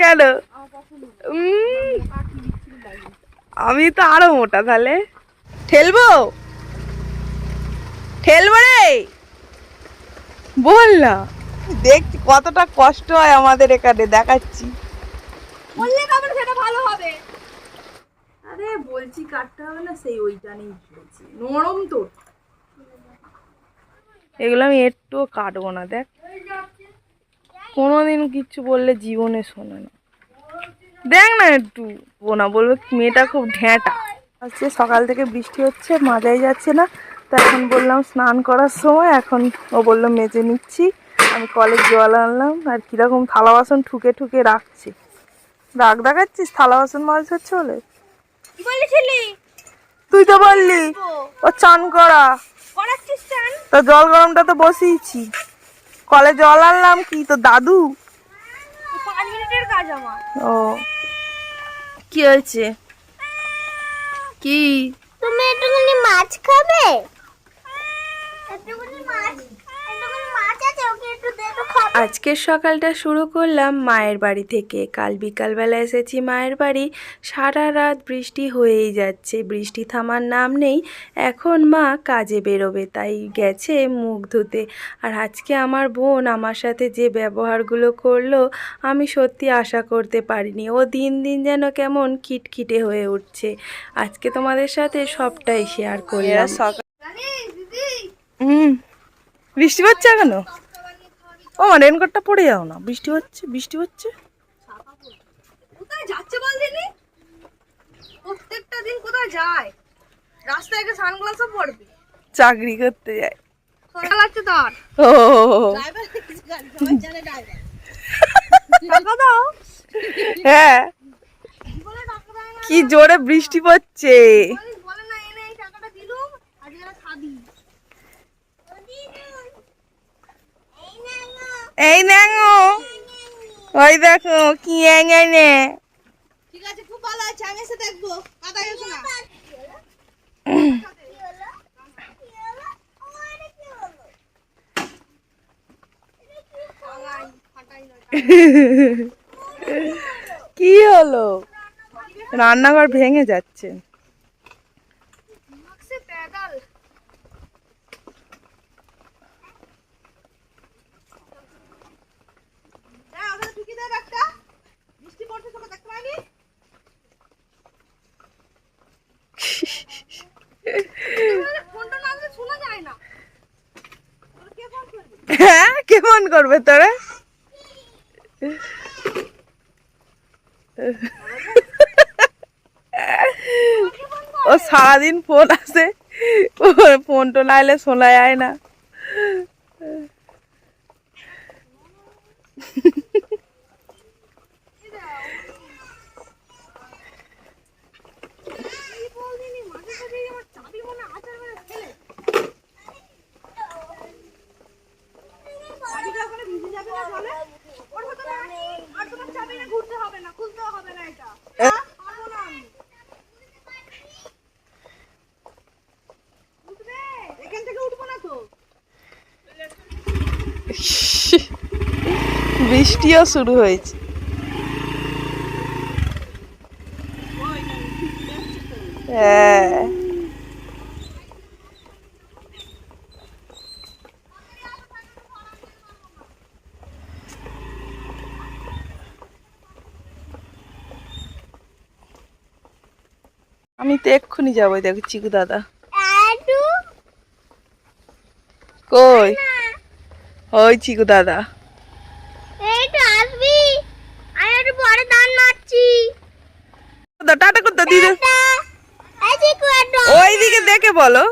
কেন? আমি তো আরও মোটা তাহলে। ঠেলবো? ঠেলবো রে? বল না। দেখছি কতটা কষ্ট হয় আমাদের এখানে দেখাচ্ছি। বললে তারপরে সেটা ভালো হবে। আরে বলছি কাটতে হবে না সেই ওইটা বলছি? নরম তো এগুলো আমি একটুও কাটবো না দেখ। কোনোদিন কিচ্ছু বললে জীবনে শোনে না। দেখ না একটু। বোনা বলবে মেয়েটা খুব ঢ্যাঁটা। আজকে সকাল থেকে বৃষ্টি হচ্ছে মাজাই যাচ্ছে না। তো এখন বললাম স্নান করার সময় এখন ও বলল মেজে নিচ্ছি। আমি কলের জল আনলাম আর কীরকম থালা বাসন ঠুকে ঠুকে রাখছি। রাগ দেখাচ্ছিস? থালা বাসন মাছ হচ্ছে বলে? বলেছিলি তুই তো বললি ও চান করা। তো জল গরমটা তো বসিয়েছি। কলে জল আনলাম কি? তো দাদু? পাঁচ মিনিটের কাজ আমার। ও। কি হয়েছে? কি? তুমি একটুখানি মাছ খাবে একটুখানি মাছ একটুখানি মাছ আছে ওকে একটু দে তো খাবে আজকের সকালটা শুরু করলাম মায়ের বাড়ি থেকে। কাল বিকালবেলা এসেছি মায়ের বাড়ি। সারা রাত বৃষ্টি হয়েই যাচ্ছে। বৃষ্টি থামার নাম নেই। এখন মা কাজে বেরোবে তাই গেছে মুখ ধুতে। আর আজকে আমার বোন আমার সাথে যে ব্যবহারগুলো করল আমি সত্যি আশা করতে পারিনি। ও দিন দিন যেন কেমন খিটখিটে হয়ে উঠছে। আজকে তোমাদের সাথে সবটাই শেয়ার করলাম। হুম। বৃষ্টি হচ্ছে কেন ও মা রেনকোটটা পরে যাও না। বৃষ্টি হচ্ছে বৃষ্টি হচ্ছে। কোথায় যাচ্ছে বল দিনি প্রত্যেকটা দিন কোথায় যায়? রাস্তায় সানগ্লাসও পড়বে চাকরি করতে যায়। তোর। ও। টাকা দাও। হ্যাঁ। কি জোরে বৃষ্টি পড়ছে বলিস বলে না এনে এই টাকাটা দিলুম আজকে একটা খাবি এই দেখো। ওই দেখো কি এনে ঠিক আছে খুব ভালো আছে আমি এসে দেখব। কাদায় এসো না? কি হলো? রান্নাঘর ভেঙে যাচ্ছে সে পেদাল হ্যাঁ ওখানে ঢুকিয়ে দে ব্যাগটা বৃষ্টি পড়ছে তোকে দেখতে পাইনি ফোনটা না আসলে শোনা যায় না তোর কে ফোন করবে হ্যাঁ কেমন করবে তোরা? ও সারাদিন ফোন আছে ফোন টোন আইলে শোনা যায় না কি বলদিনি মাঝে সাঝে আমার চাবি মনে আচার মেরে ফেলে চাবিটা ওখানে ভিজে যাবে না জলে ওর ভেতরে আর তোমার চাবি না ঘুরতে হবে না খুলতে হবে না এটা পারব না আমি উঠবে এখান থেকে উঠবো না তো বৃষ্টিও শুরু হয়েছে। হ্যাঁ। আমি তো এক্ষুনি যাব দেখো চিকু দাদা। কই? ওই চিকু দাদা এই তো আসবি আমি একটু পরে দান মারছি দাদা, টাটা করতে দিদি এই চিকু একটু ওই দিকে দেখে বলো।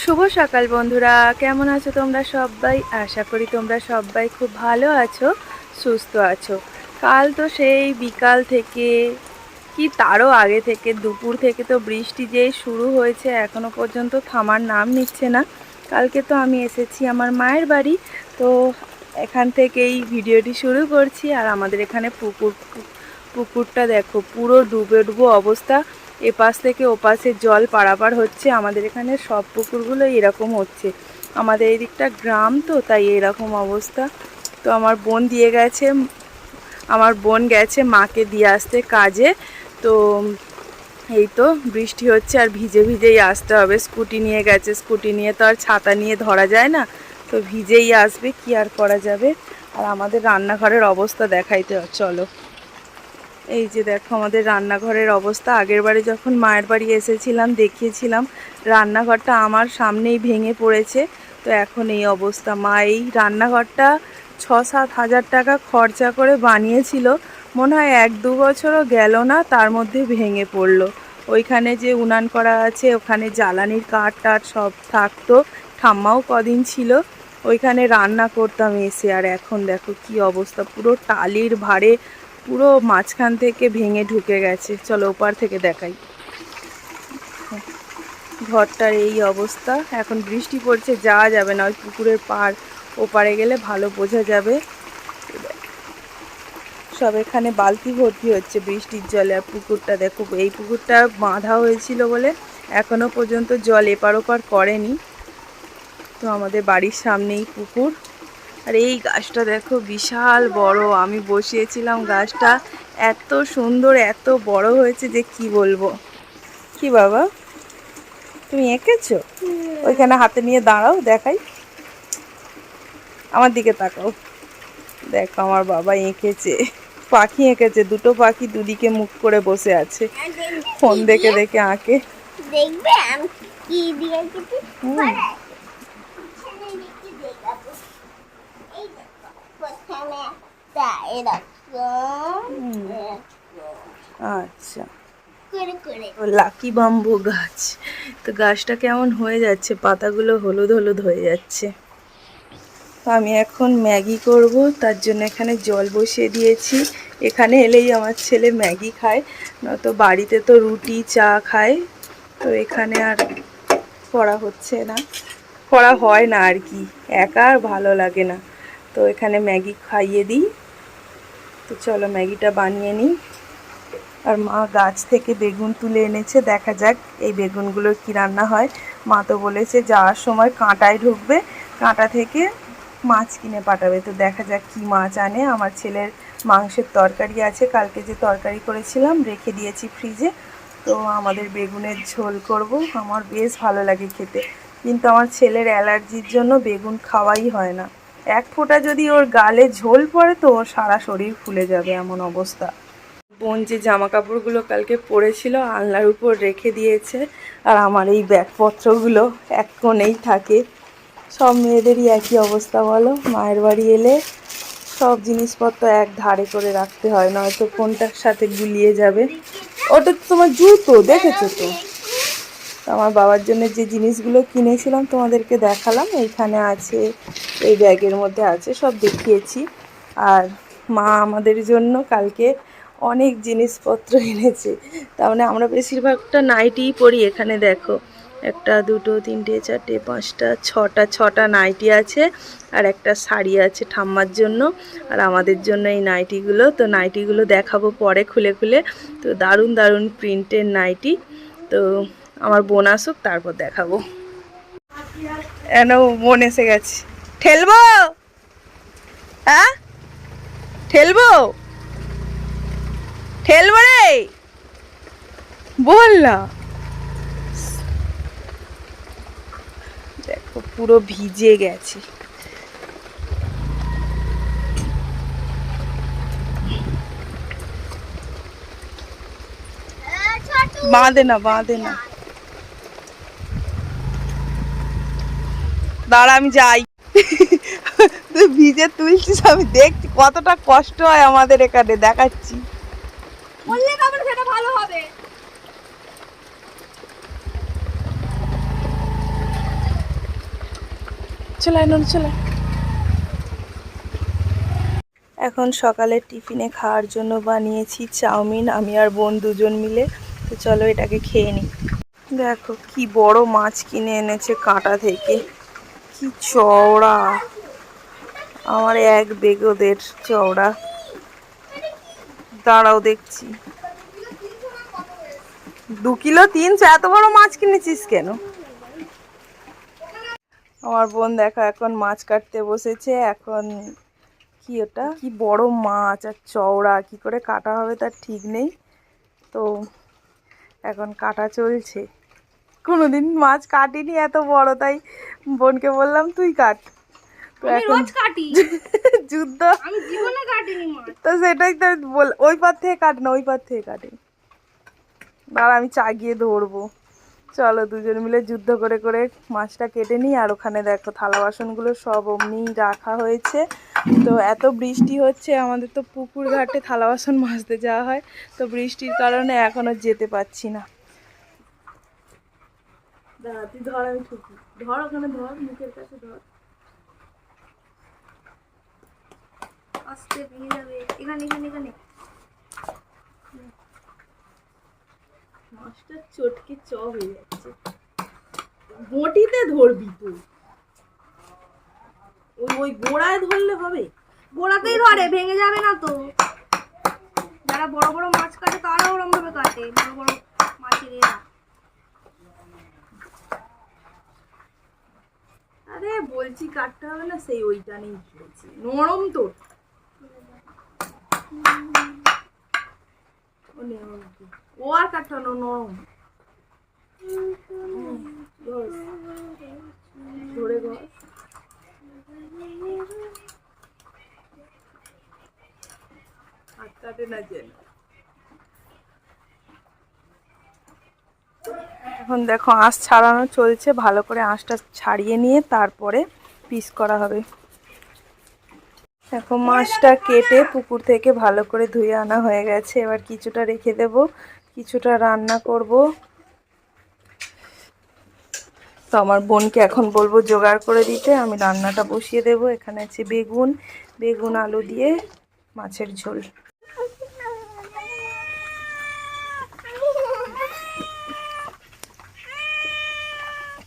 শুভ সকাল বন্ধুরা কেমন আছো তোমরা সবাই? আশা করি তোমরা সবাই খুব ভালো আছো সুস্থ আছো। কাল তো সেই বিকাল থেকে কি তারও আগে থেকে দুপুর থেকে তো বৃষ্টি যেই শুরু হয়েছে এখনও পর্যন্ত থামার নাম নিচ্ছে না। কালকে তো আমি এসেছি আমার মায়ের বাড়ি তো এখান থেকেই ভিডিওটি শুরু করছি আর আমাদের এখানে পুকুর পুকুরটা দেখো, পুরো ডুবে ডুবো অবস্থা। এপাশ থেকে ওপাশে জল পারাপার হচ্ছে, আমাদের এখানে সব পুকুরগুলো এরকম হচ্ছে। আমাদের এই দিকটা গ্রাম তো, তাই এরকম অবস্থা। তো আমার বোন দিয়ে গেছে, আমার বোন গেছে মাকে দিয়ে আসতে কাজে। তো এই তো বৃষ্টি হচ্ছে আর ভিজে ভিজেই আসতে হবে। স্কুটি নিয়ে গেছে, স্কুটি নিয়ে তো আর ছাতা নিয়ে ধরা যায় না। তো ভিজেই আসবে, কি আর করা যাবে? আর আমাদের রান্নাঘরের অবস্থা দেখাইতে চলো। এই যে দেখো আমাদের রান্নাঘরের অবস্থা। আগের বারে যখন মায়ের বাড়ি এসেছিলাম, দেখিয়েছিলাম, রান্নাঘরটা আমার সামনেই ভেঙে পড়েছে। তো এখন এই অবস্থা। মা এই রান্নাঘরটা ছ সাত হাজার টাকা খরচা করে বানিয়েছিল। মনে হয় এক দু বছরও গেল না, তার মধ্যে ভেঙে পড়ল। ওইখানে যে উনান করা আছে, ওখানে জ্বালানির কাঠ টাঠ সব থাকতো। ঠাম্মাও কদিন ছিল, ওইখানে রান্না করতাম এসে। আর এখন দেখো কি অবস্থা। পুরো টালির ভারে পুরো মাঝখান থেকে ভেঙে ঢুকে গেছে। চলো ওপার থেকে দেখাই। ঘরটার এই অবস্থা। এখন বৃষ্টি পড়ছে, যাওয়া যাবে না। ওই পুকুরের পার ওপারে গেলে ভালো বোঝা যাবে। সব এখানে বালতি ভর্তি হচ্ছে বৃষ্টির জলে। আর পুকুরটা দেখো, এই পুকুরটা বাঁধা হয়েছিল বলে এখনও পর্যন্ত জল এপার ওপার করেনি। তো আমাদের বাড়ির সামনেই পুকুর। আর এই গাছটা দেখো বিশাল বড়। আমি বসিয়েছিলাম গাছটা। এত সুন্দর এত বড় হয়েছে যে কি বলব। কি বাবা? তুমি এঁকেছো? ওইখানে হাতে নিয়ে দাঁড়াও দেখাই। আমার দিকে তাকাও। দেখো আমার বাবা এঁকেছে। পাখি এঁকেছে দুটো পাখি দুদিকে মুখ করে বসে আছে। ফোন দেখে দেখে আঁকে। দেখবে আমি কি দিয়ে কিছু হুম। এখানে লিখে দেখাবো এই দেখো প্রথমে একটা এরকম আচ্ছা। লাকি বাম্বু গাছ। তো গাছটা কেমন হয়ে যাচ্ছে? পাতাগুলো হলুদ হলুদ হয়ে যাচ্ছে। আমি এখন ম্যাগি করব। তার জন্য এখানে জল বসিয়ে দিয়েছি। এখানে এলেই আমার ছেলে ম্যাগি খায়। নয়তো বাড়িতে তো রুটি, চা খায়। তো এখানে আর করা হচ্ছে না। করা হয় না আর কি। একা আর ভালো লাগে না। তো এখানে ম্যাগি খাইয়ে দিই। তো চলো ম্যাগিটা বানিয়ে নিই। আর মা গাছ থেকে বেগুন তুলে এনেছে, দেখা যাক এই বেগুনগুলোর কি রান্না হয়। মা তো বলেছে যাওয়ার সময় কাঁটায় ঢুকবে, কাঁটা থেকে মাছ কিনে পাঠাবে। তো দেখা যাক কি মাছ আনে। আমার ছেলের মাংসের তরকারি আছে, কালকে যে তরকারি করেছিলাম রেখে দিয়েছি ফ্রিজে। তো আমাদের বেগুনের ঝোল করব। আমার বেশ ভালো লাগে খেতে। কিন্তু আমার ছেলের অ্যালার্জির জন্য বেগুন খাওয়াই হয় না। এক ফোঁটা যদি ওর গালে ঝোল পড়ে তো ওর সারা শরীর ফুলে যাবে এমন অবস্থা। বোন যে জামা কাপড়গুলো কালকে পরেছিল, আলনার উপর রেখে দিয়েছে, আর আমার এই ব্যাগপত্রগুলো এক কোণেই থাকে। সব মেয়েদেরই একই অবস্থা বলো? মায়ের বাড়ি এলে সব জিনিসপত্র এক ধারে করে রাখতে হয়, নয়তো কোনটার সাথে গুলিয়ে যাবে। ওটা তো তোমার জুতো, দেখেছ তো? তো আমার বাবার জন্য যে জিনিসগুলো কিনেছিলাম তোমাদেরকে দেখালাম এইখানে আছে এই ব্যাগের মধ্যে আছে, সব দেখিয়েছি। আর মা আমাদের জন্য কালকে অনেক জিনিসপত্র এনেছে। তার মানে আমরা বেশিরভাগটা নাইটিই পরি এখানে, দেখো। একটা, দুটো, তিনটে, চারটে, পাঁচটা, ছটা ছটা নাইটি আছে, আর একটা শাড়ি আছে ঠাম্মার জন্য। আর আমাদের জন্য এই নাইটিগুলো তো নাইটিগুলো দেখাবো পরে খুলে খুলে। তো দারুণ দারুণ প্রিন্টের নাইটি তো আমার বোন আসুক, তারপর দেখাবো। এন, বোন এসে গেছে। ঠেলবো? হ্যাঁ ঠেলবো? ঠেলবো রে? বল না। দেখো, পুরো ভিজে গেছে। বাঁধে না বাঁধে না। দাঁড়া, আমি যাই। তুই ভিজে তুলছিস আমি দেখছি কতটা কষ্ট হয় আমাদের এখানে দেখাচ্ছি। বললে তারপরে সেটা ভালো হবে। চলে চলে এখন সকালের টিফিনে খাওয়ার জন্য বানিয়েছি চাউমিন আমি আর বোন দুজন মিলে। তো চলো এটাকে খেয়ে নিই দেখো কি বড় মাছ কিনে এনেছে কাঁটা থেকে। কি চওড়া। আমার এক বেগদের চওড়া। দাঁড়াও দেখছি। দু কিলো তিনশো এত বড় মাছ কিনেছিস কেন? আমার বোন দেখো, এখন মাছ কাটতে বসেছে। এখন কি ওটা? কি বড় মাছ আর চওড়া, কি করে কাটা হবে তার ঠিক নেই। তো এখন কাটা চলছে। কোনোদিন মাছ কাটিনি এত বড় তাই বোনকে বললাম তুই কাট। তো এখন যুদ্ধ। তো সেটাই তো বল ওই পার থেকে কাটে না ওই পার থেকে কাটে। আর আমি চা গিয়ে ধরবো। চলো দুজন মিলে যুদ্ধ করে করে মাছটা কেটে নিই আর ওখানে দেখো থালা বাসনগুলো সব অমনি রাখা হয়েছে। তো এত বৃষ্টি হচ্ছে আমাদের তো পুকুর ঘাটে থালা বাসন মাজতে যাওয়া হয়। তো বৃষ্টির কারণে এখনও যেতে পারছি না। দাঁড়া, তুই ধর, আমি ঠুকি ধর ওখানে, ধর, মুখের কাছে ধর। আস্তে ভেঙে যাবে। এখানে এখানে এখানে। মাছটা চটকে চ হয়ে যাচ্ছে। বটিতে ধরবি তুই। ওই ওই গোড়ায় ধরলে হবে। গোড়াতেই ধরে, ভেঙে যাবে না তো। যারা বড় বড় মাছ কাটে তারা ওরম ভাবে কাটে। বড় বড় মাছের এরা। আরে বলছি কাটতে হবে না সেই ওইটা নেই বলছি নরম তো। ও আর কাটতে হবে না, নরম। ধরে ঘষ হাত না যেন। এখন দেখো আঁশ ছাড়ানো চলছে, ভালো করে আঁশটা ছাড়িয়ে নিয়ে তারপরে পিস করা হবে। এখন মাছটা কেটে পুকুর থেকে ভালো করে ধুয়ে আনা হয়ে গেছে, এবার কিছুটা রেখে দেব, কিছুটা রান্না করব। তো আমার বোনকে এখন বলব জোগাড় করে দিতে, আমি রান্নাটা বসিয়ে দেব, এখানে আছে বেগুন বেগুন আলু দিয়ে মাছের ঝোল।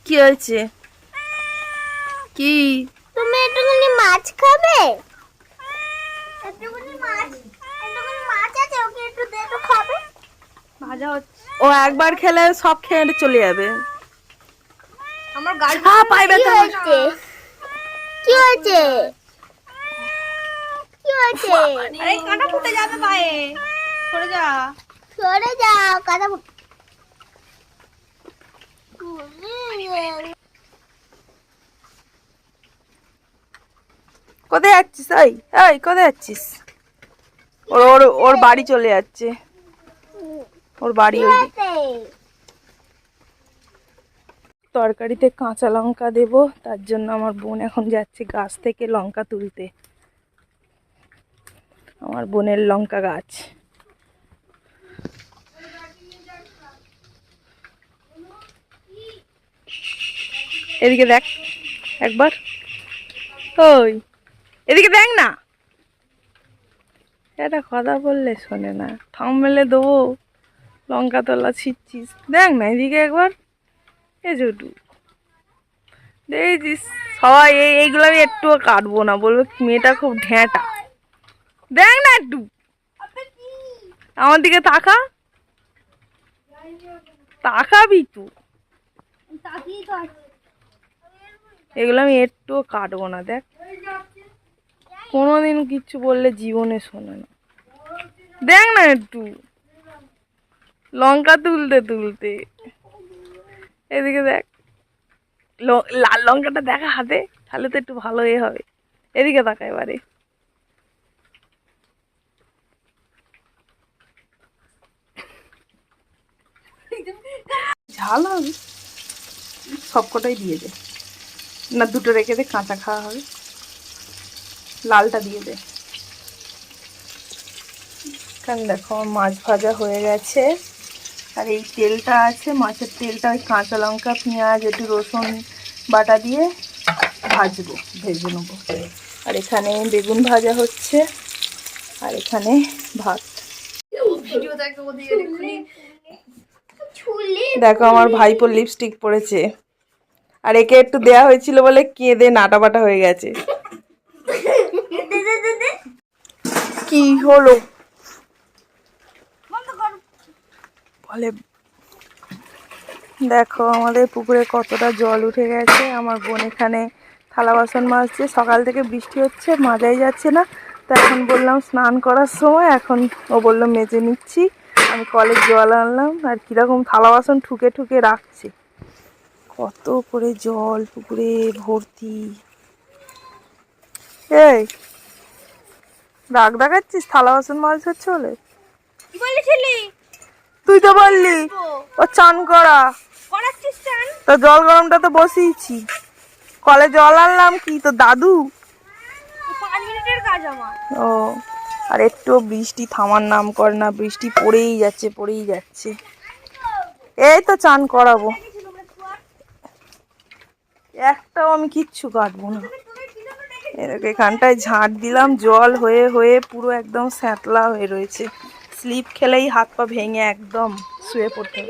কি হয়েছে? কি? তুমি একটুখানি মাছ খাবে? একটুখানি মাছ একটুখানি মাছ আছে ওকে একটু দে তো খাবে? ভাজা হচ্ছে। ও একবার খেলে সব খেয়ে চলে যাবে। আমার গাড়ি হ্যাঁ পাই কি ব্যথা হয়েছে? কি হয়েছে? কি হয়েছে? আরে কাঁটা ফুটে যাবে পায়ে। সরে যা। সরে যাও কথা কোথায় যাচ্ছিস? এই এই, কোথায় যাচ্ছিস? ওর ওর ওর বাড়ি চলে যাচ্ছে। ওর বাড়ি ওই তরকারিতে কাঁচা লঙ্কা দেব, তার জন্য আমার বোন এখন যাচ্ছে গাছ থেকে লঙ্কা তুলতে। আমার বোনের লঙ্কা গাছ। এদিকে দেখ, একবার। ওই, এদিকে দেখ না। এটা কথা বললে শোনে না। থাম মেলে দেবো, লঙ্কা তলা ছিটছিস। দেখ না, এদিকে একবার। এ জটু দেখেছিস সবাই, এই, এইগুলো আমি একটুও কাটবো না, বলবে মেয়েটা খুব ঢ্যাঁটা। দেখ না একটু। আমার দিকে তাকা। তাকাবি তুই তাকিয়ে এগুলো আমি একটুও কাটবো না, দেখ। কোনোদিন কিচ্ছু বললে জীবনে শোনে না। দেখ না একটু। লঙ্কা তুলতে তুলতে। এদিকে দেখ। লাল লঙ্কাটা দেখা হাতে, তাহলে তো একটু ভালো এ হবে। এদিকে তাকা এবারে। ঝাল হবে। সবকটাই দিয়ে দে। না দুটো রেখে দে কাঁচা খাওয়া হবে। লালটা দিয়ে দে। কারণ দেখো মাছ ভাজা হয়ে গেছে। আর এই তেলটা আছে মাছের তেলটা ওই কাঁচা লঙ্কা পেঁয়াজ একটু রসুন বাটা দিয়ে ভাজবো ভেজে নেব। আর এখানে বেগুন ভাজা হচ্ছে আর এখানে ভাত। দেখো আমার ভাইপোর লিপস্টিক পরেছে আর একে একটু দেয়া হয়েছিল বলে কেঁদে নাটা বাটা হয়ে গেছে। কি হলো? বলে, দেখো আমাদের পুকুরে কতটা জল উঠে গেছে। আমার বোন এখানে থালা বাসন মাজছে। সকাল থেকে বৃষ্টি হচ্ছে, মাজাই যাচ্ছে না। তো এখন বললাম স্নান করার সময়, এখন ও বলল মেজে নিচ্ছি। আমি কলের জল আনলাম, আর কীরকম থালা বাসন ঠুকে ঠুকে রাখছে। কত করে জল পুকুরে ভর্তি। এই রাগ দেখাচ্ছিস? থালা বাসন মাছ হচ্ছে বলে? তুই তো বললি ও চান করা। তো জল গরমটা তো বসিয়েছি। কলে জল আনলাম কি? তো দাদু? ও আর একটু বৃষ্টি থামার নাম করে না বৃষ্টি পড়েই যাচ্ছে পড়েই যাচ্ছে। এই তো চান করাবো। একটাও আমি কিচ্ছু কাটবো না। এরকম এখানটায় ঝাঁট দিলাম, জল হয়ে হয়ে পুরো একদম স্যাঁতলা হয়ে রয়েছে। স্লিপ খেলেই হাত পা ভেঙে একদম শুয়ে পড়তে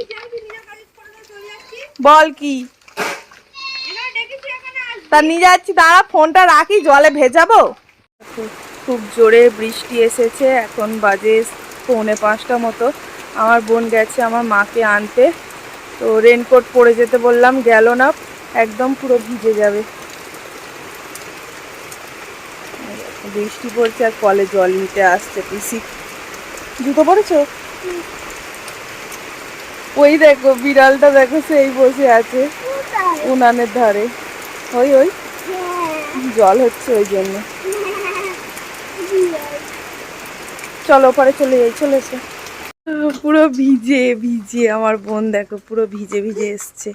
বল কি? তা নিয়ে যাচ্ছি, দাঁড়া, ফোনটা রাখি, জলে ভেজাবো? খুব জোরে বৃষ্টি এসেছে, এখন বাজে পৌনে পাঁচটা মতো। আমার বোন গেছে আমার মাকে আনতে। তো রেনকোট পরে যেতে বললাম, গেল না। একদম পুরো ভিজে যাবে। বৃষ্টি পড়ছে আর কলে জল নিতে আসছে পিসি। জুতো পরেছো? ওই দেখো, বিড়ালটা দেখো, সেই বসে আছে উনানের ধারে। ওই ওই। জল হচ্ছে ওই জন্য। চলো পরে চলে যাই চলেছে পুরো ভিজে ভিজে, আমার বোন দেখো, পুরো ভিজে ভিজে এসছে।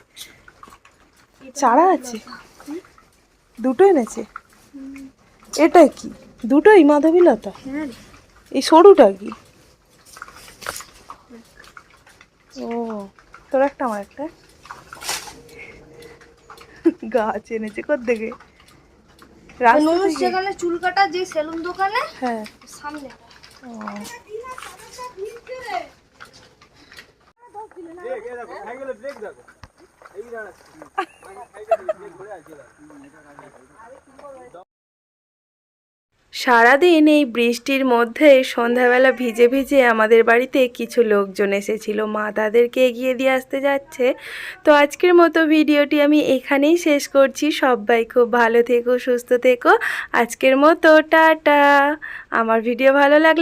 চারা আছে? দুটো এনেছে? এটা কি? দুটোই মাধবীলতা? এই সরুটা কি? ও তোর একটা আমার একটা। গাছ এনেছে কোথেকে? যেখানে চুল কাটা যে সেলুন দোকানে হ্যাঁ। সামনে। ও। সারাদিন এই বৃষ্টির মধ্যে সন্ধ্যাবেলা ভিজে ভিজে আমাদের বাড়িতে কিছু লোকজন এসেছিল। মা তাদেরকে এগিয়ে দিয়ে আসতে যাচ্ছে। তো আজকের মতো ভিডিওটি আমি এখানেই শেষ করছি। সবাই খুব ভালো থেকো, সুস্থ থেকো। আজকের মতো, টাটা। আমার ভিডিও ভালো লাগলে